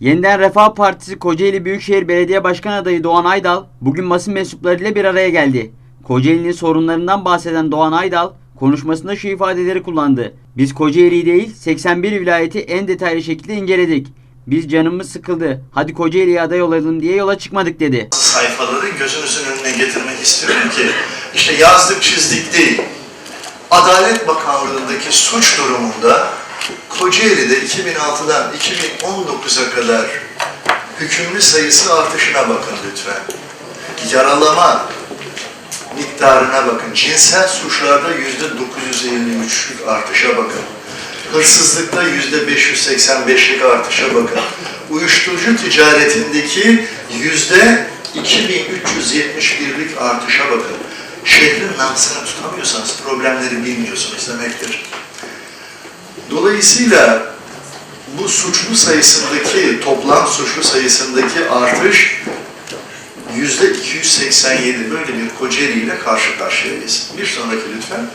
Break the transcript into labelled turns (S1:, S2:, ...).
S1: Yeniden Refah Partisi Kocaeli Büyükşehir Belediye Başkan Adayı Doğan Aydal bugün basın mensuplarıyla bir araya geldi. Kocaeli'nin sorunlarından bahseden Doğan Aydal konuşmasında şu ifadeleri kullandı. Biz Kocaeli'yi değil 81 vilayeti en detaylı şekilde inceledik. Biz canımız sıkıldı. Hadi Kocaeli'ye aday olalım diye yola çıkmadık dedi.
S2: sayfaları gözünüzün önüne getirmek istiyorum ki işte yazdık çizdik değil. Adalet Bakanlığı'ndaki suç durumunda Kocaeli'de 2006'dan 2019'a kadar hükümlü sayısı artışına bakın lütfen. Yaralama miktarına bakın. Cinsel suçlarda yüzde 953'lük artışa bakın. Hırsızlıkta yüzde 585'lik artışa bakın. Uyuşturucu ticaretindeki yüzde 2371'lik artışa bakın. Şehrin nabzını tutamıyorsanız problemleri bilmiyorsunuz demektir. Dolayısıyla bu suçlu sayısındaki, toplam suçlu sayısındaki artış yüzde 287 böyle bir Kocaeli ile karşı karşıyayız. Bir sonraki lütfen.